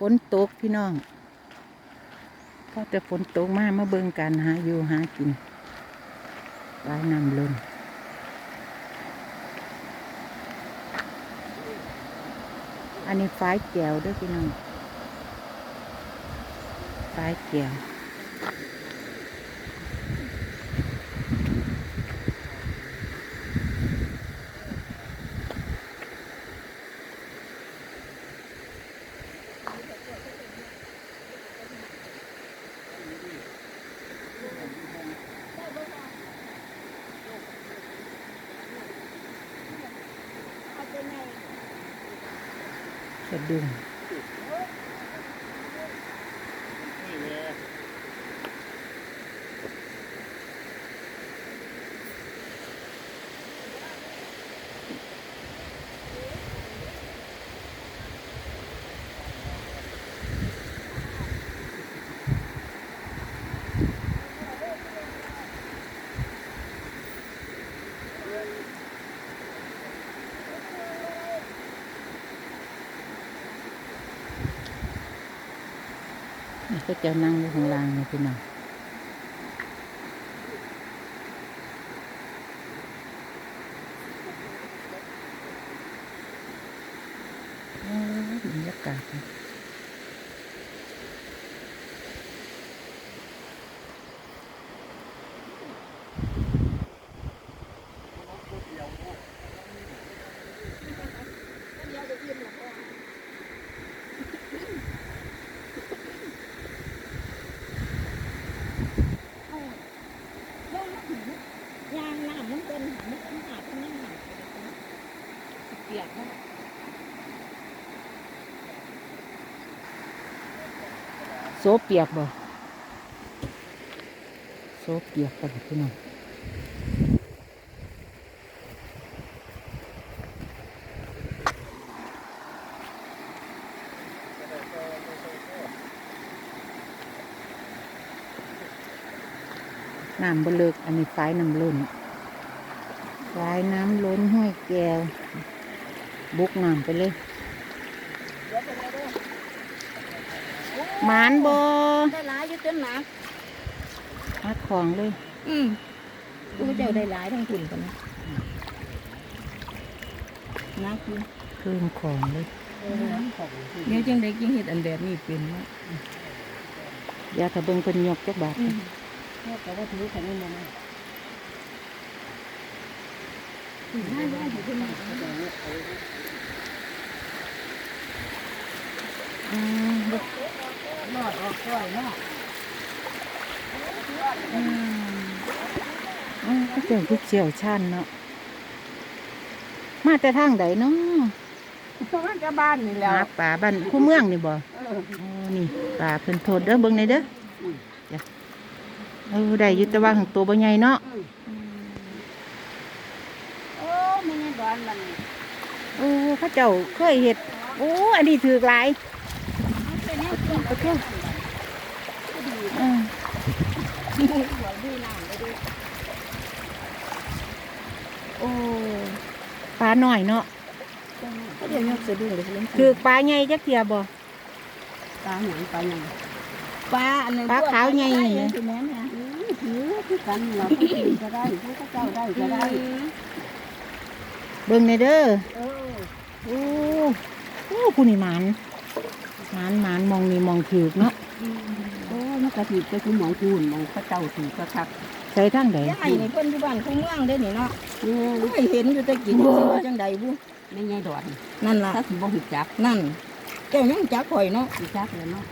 ฝนตกพี่น้องก็แต่ฝนตกมากมาเบิ่งกันหาอยู่หากินลายน้ำล้นอันนี้ฝายแก้วเด้วยพี่น้องฝายแก้ว สะดุ้งนี่ก็จะนั่งอยู่ข้างล่างนะพี่น้องบรรยากาศ ยางน้ำมันเป็นหามันเป็นหาดมันหาดเปียกนะโซเปียกบ่โซเปียกกันพี่น้องน้ำบเลิกอันนี้ฝายน้ำล้น ฝายน้ำล้นห้วยแก้ว บุกน้ำไปเลยหมานบ่ได้หลายอยู่จนหนักมัดของเลย อืมกูเจ้าได้หลายทั้งทุนกันนะนักอยู่คืนของเลยเดี๋ยวจังได้กินเห็ดอันแบบนี้เป็นเนาะอยากกระเบิงเป็นยกจักบาทอืมเนี่ยแต่ว่าถือขันนี้มาได้ได้อยู่ที่นั่น อืมบ่รอดออกก้อยเนาะอืมอืมก็เจ้าผู้เชี่ยวชาญเนาะมาแต่ทางใดเนาะเพราะว่าจะบ้านนี่แหล้วหาป่าบ้านคู่เมืองนี่บ่เอออ๋อนี่ป่าเพิ่นโทษเด้อเบิ่งในอยเด้อจ้ะเออได้อยู่แต่ว่าของตัวบ่ใหญ่เนาะโอ้ ไม่ใช่ดอนมันโอ้เขาเจ้าเคยเฮ็ดโอ้อันนี้ถือกหลายมันเป็นแนวกินโอเคอืมดีหัวดีน้ำไปดูโอ้ปลาน้อยเนาะก็เดี๋ยวยกสะดุ้งเลยเล่นถือกปลาใหญ่จักเทียบ่ปลาหยังปลาหยังปลาอันนึงปลาขาวใหญ่เนี่นี่ยถือแม่เนี่ยถือคือกันเราผู้หญิงก็ได้ผู้เจ้าได้ก็ได้ เบิ่งในอยเด้อเออโอ้โอ้ผู้นี่หมานหมานหมานมองนี่มองถือกเนาะโอ้มันกระถิ่นก็คือหมองคูนหมองพระเจ้าถือกระคักใส่ทางใดยายนี่เพิ่นอยู่บ้านคุ้งเมืองเด้อนี่เนาะไม่เห็นอยู่แต่กินสิว่าจังใดบุไม่ใช่ดอนนั่นล่ะถ้าสิบ่หูจักนั่นเจ้ายังจักข่อยเนาะหูจักเลยเนาะ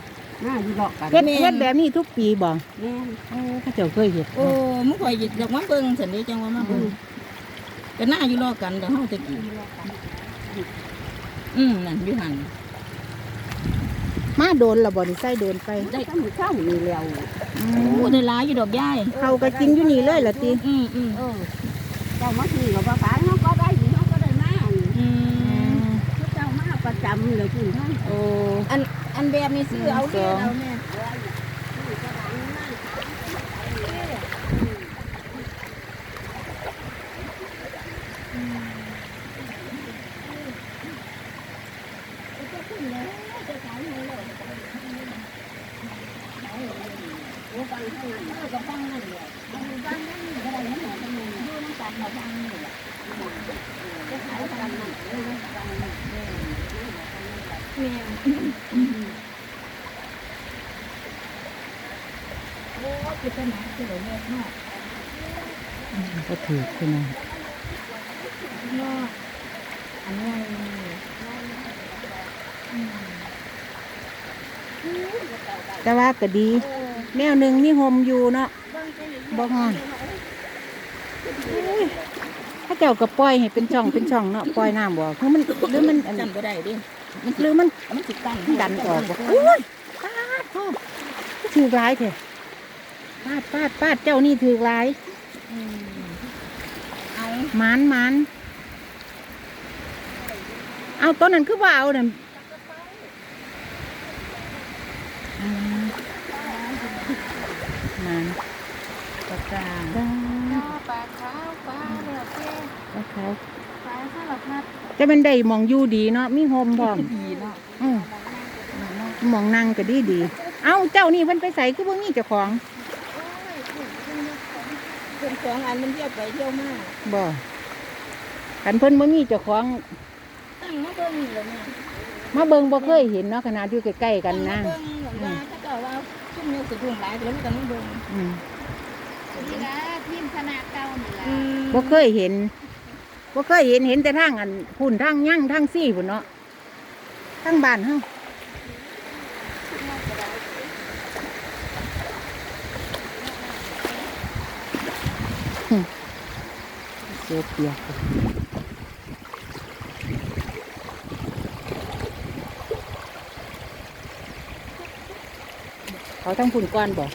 น่าอยู่หลอกกันเฮ็ดเฮ็ดแบบนี้ทุกปีบ่แม่นโอ้เขาเจ้าเคยเฮ็ดโอ้มึงข่อยอยากมาเบิ่งสันนี้จังว่ามาเบิ่ง ก็น่าอยู่รอกันแต่เฮาจะกินอืมนั่นอยู่หันมาโดนและบ่นี่ใส่โดนไปได้ข้าวข้าวมีแล้วอืโอ้มได้หลายอยู่ดอกยายเขาก็กินอยู่นี่เลยล่ะติอืมอืมเออเจ้ามาซื้อกับว่าขายเขาก็ได้อยู่เขาก็ได้มาอือืมมเขาเจ้ามาประจำเลยคุณท่านโอ้อันอันแบบนี้ซื้อเอาเด้อเอาแม่ จะขายให้เลย แม่โอ้ยคือขนาดที่เราเรียกเนาะก็ถือพี่น้องเนาะอันนี้แต่ว่าก็ดีแนวหนึ่งมีโฮมอยู่เนาะบ่งอนอุ้ยถ้าเจ้าก็ปล่อยให้เป็นช่องเป็นช่องเนาะปล่อยน้ำบ่คือมันหรือมันอันกันบ่ได้ดิ หรือมันมันสิตั้งดันออกบ่อุ้ยปาดพ่อถือร้ายแท้ปาดปาดปาดเจ้านี่ถือร้ายอืมเอาหมันหมันเอาต้นนั้นคือว่าเอานั่นอืมหมันปากกาได้ปลาขาวปลาเหลือเจ้ก็เขาปลาสลับพัด จะเป็นได้หมองอยู่ดีเนาะมีโฮมพร้อมดีเนาะอืมหมองนั่งก็ดีดีเอ้าเจ้านี่เพิ่นไปใส่คือบ่มีเจ้าของเพิ่นสองอันมันเที่ยวไปเที่ยวมาบ่คันเพิ่นบ่มีเจ้าของตั้งมาเบิ่งนี่แหละเนี่ยมาเบิ่งบ่เคยเห็นเนาะขนาดอยู่ใกล้ๆกันนะตั้งมาเบิ่งเหมือนว่าถ้าเกิดว่าขึ้นเนี่ยสะดุ้งหลายเดี๋ยวมันก็ต้องเบิ่งอืมนี่นะทีมคณะเก่านี่ล่ะอืมบ่เคยเห็น บ่เคยเห็นเห็นแต่ทางอันพุ่นทางยั่งทางซี่พุ่นเนาะทางบ้านเฮาเสียเปียกเขาทั้งพุ่นก้อนบ่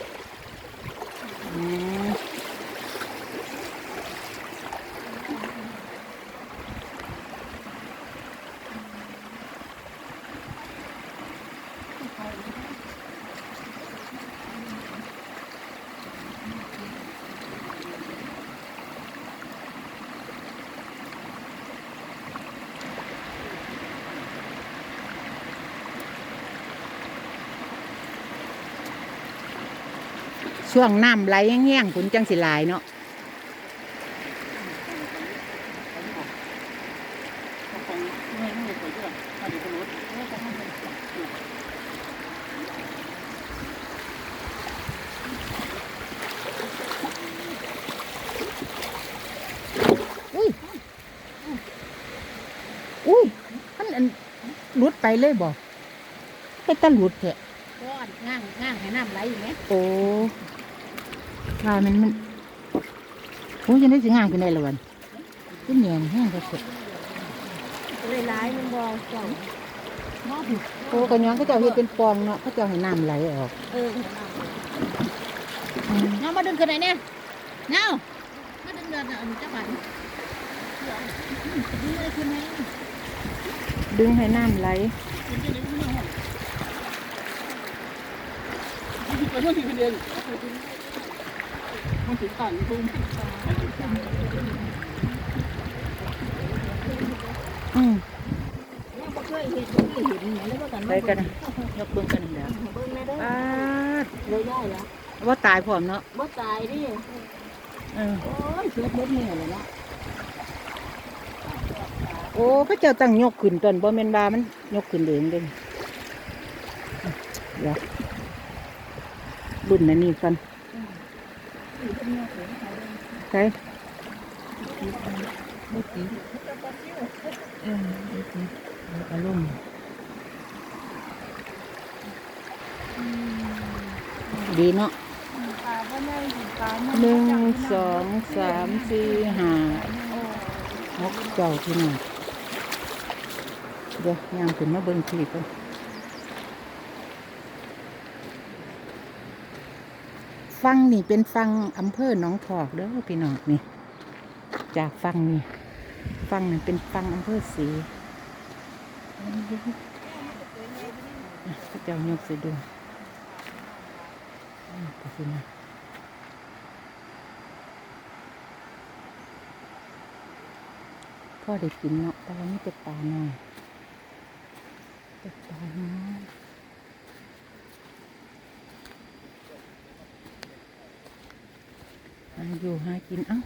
ช่วงน้ำไหลแห้งๆผุนจังสิหลายเนาะอุ้ย อุ้ย มันอันหลุดไปเลยบ่ไปตะหลุดแท้ก้อนง่างง่างให้น้ำไหลอยู่ไหมโอ้ ว่ามันมันโอ้ยยังได้สิงามกันได้ละวันขึ้นเหนียนแห้งก็สุดเลยหลายมันบ่สองมอผิดโอ้กันย้อนก็จะเฮ็ดเป็นปองเนาะเขาจะให้น้ำไหลออก เอออืมเงามาดึงกันไหนเนี่ยเงามาดึงเดือนอันจะบันดึงอะไรขึ้นไหมดึง ให้น้ำไหลอืมยังบ่เคยเห็นบ่เคยเห็นเนี่ยแล้วว่ากันไปกันนะยกเบิ่งกันเด้อเบิ่งแม่เด้อปาดเลยได้ละว่าตายพร้อมเนาะบ่ตายดิเออโอ้ยเสือเบิดมือเลยเนาะโอ้เขาเจ้าตั้งยกขึ้นตอนบ่แม่นว่ามันยกขึ้นเองเด้เดี๋ยวรุ่นอันนี้กัน ใช่บ่ติดเอออารมณ์ดีเนาะหนึ่งสองสามสี่ห้าหกเจ้าที่นี่เดี๋ยวยางขึ้นมาเบิ่งคลิปกัน ฟังนี่เป็นฟังอำเภอหนองพอกเด้อพี่น้องนี่ จากฟังนี่ฟังนี่เป็นฟังอำเภอศรีพระเจ้ายกส่ดูอืมก็สินะพ่อได้กินเนาะแต่ว่าไม่เป็นปลาหน่อยเป็นปลาน้อยหา อยู่หากินเอ้า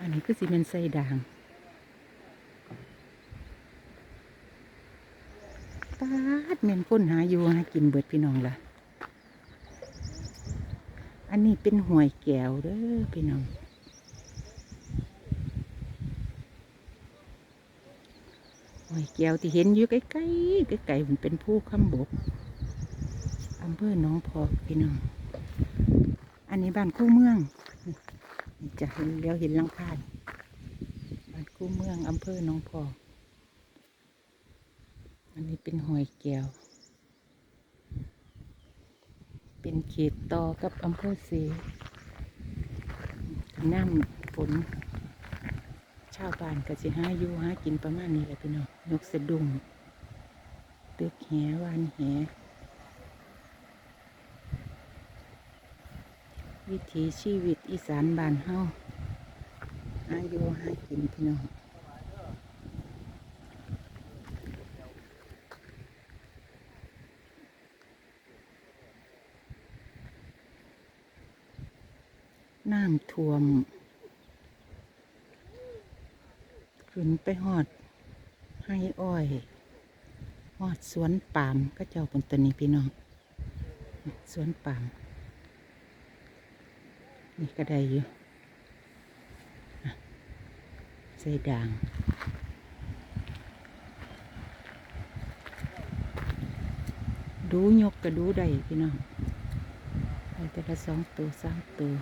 อันนี้คือสิเป็นไส้ด่างปาดเมนค้นหาอยู่หากินเบิดพี่น้องล่ะ อันนี้เป็นหวยแก้วเด้อพี่น้อง หอยแก้วที่เห็นอยู่ใกล้ๆใกล้ๆมันเป็นผู้คำบกอำเภอหนองพอกพี่น้อง อันนี้บ้านคู่เมืองจะเห็นเลี้ยวเห็นลังคาบ้านคู่เมืองอำเภอหนองพอกอันนี้เป็นหอยแก้ว เป็นเขตต่อกับอำเภอเสน้ำฝนาวบ้านก็สิหาอยู่หากินประมาณนี้แหละพี่น้องนกสะดุ้งตึกแหวานแหวิถีชีวิตอีสานบ้านเฮาหาอยู่หากินพี่น้องน้ำท่วม ขึ้นไปหอดให้อ้อยหอดสวนปามก็เจ้าเป็นตัวนี้พี่น้อง สวนปามนี่ก็ได้อยู่อะใส่ด่างดูยกก็ดูได้พี่น้องได้แต่ละสองตัวสามตัว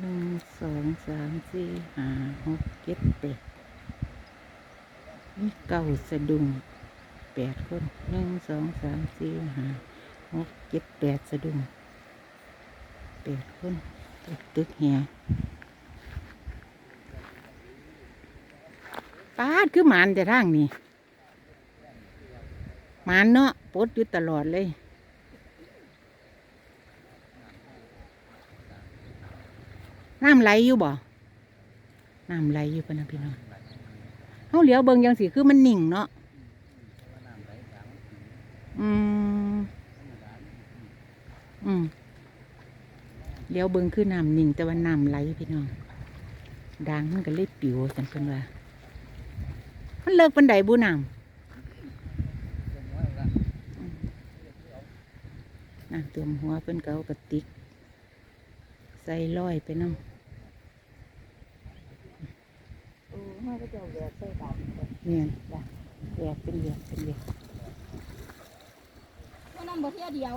หนึ่งสองสามสี่ห้าหกเจ็ดแปดนี่เก้าสะดุ้งแปดคนหนึ่งสองสามสี่ห้าหกเจ็ดแปดสะดุ้งแปดคนตึกตึกแหป้าดคือหมานแต่ทางนี้หมานเนาะปดอยู่ตลอดเลย น้ำไหลอยู่บ่น้ำไหลอยู่ปะนะพี่น้องเขาเหลียวเบิงยังสิคือมันหนิ่งเนาะอืมอืมเลี้ยวเบิงคือน้ำนิ่งแต่ว่าน้ำไหลพี่น้องดังมันก็เลยปิวสันเพิ่นว่ามันเลิกเปันไดบุน้ำน้ำตัวมหัวเพิ่นเอากระติก ใส่ร้อยไปน้ำ เออเฮาก็จะเอาแหวกใส่บาตรเนี่ยจ้ะแยกเป็นเหลี่ยมเป็นเหลี่ยมเพราะนั้นบ่เที่ยเดียว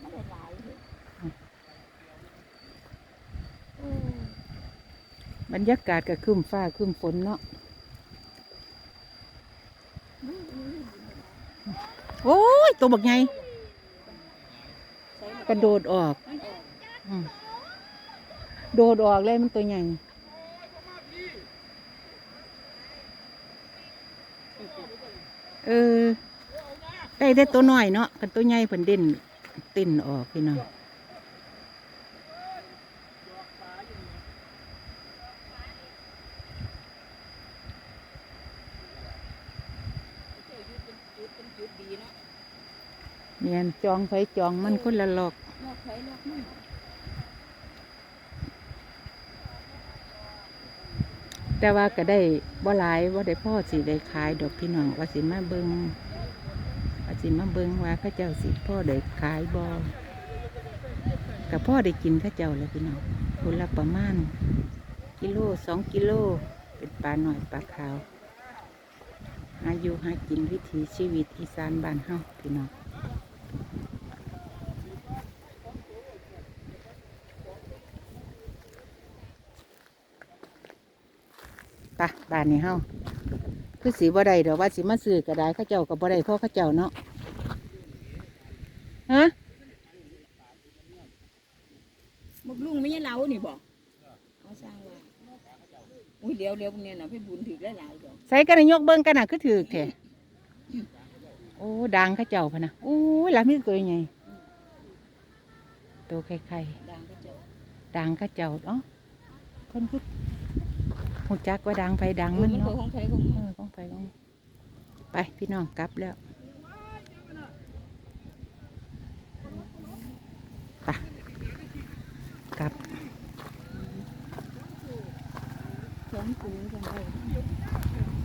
มันได้หลายเด้เออบรรยากาศก็ครึ้มฟ้าครึ้มฝนเนาะโอ้ยตัวบักไงใส่กระโดดออกมันออกอืม โดดออกเลยมันตัวใหญ่เออได้แต่ตัวน้อยเนาะกันตัวใหญ่เพิ่นเด่นเต้นออกพี่น้องเป็นจุดดีเนาะเนียนจองไฟจองมันคนละหลอกลอกไผลอกมัน แต่ว่าก็ได้บ่หลายว่าได้พ่อสิได้ขายดอกพี่น้องว่าสิมาเบิงว่าสิมาเบิงว่าข้าเจ้าสิพ่อได้ขายบ่กับพ่อได้กินข้าเจ้าแล้วพี่น้องคนละประมาณกิโลสองกิโลเป็นปลาหน่อยปลาขาวอายุหากินวิถีชีวิตอีสานบ้านเฮาพี่น้อง ปะบ้านนี้เฮาคือสีบ่ได้ดอกว่าสิมาซื้อก็ได้เข้าเจ้าก็บ่ได้เพ่อเข้าเจ้าเนาะฮะบักลุงไม่ใช่เรานี่บ่เขาสร้างไว้อุ้ยเดี๋ยวเดี๋ยวพวกเนี้ยน่ะพี่บุญถือหลายๆดอกใส่กันนะยกเบิ้งกันนะคือถือแท้โอ้ดังเข้าเจ้าพะนะโอ้ยหลานมีตัวใหญ่ตัวไข่ดังก็เจ้าๆดังเข้าเจ้าเนาะคนคือ หูจักว่าดังไฟดังมันเนาะของไฟของของไฟของไปพี่น้องกลับแล้วไปกลับสองปูสองไฟ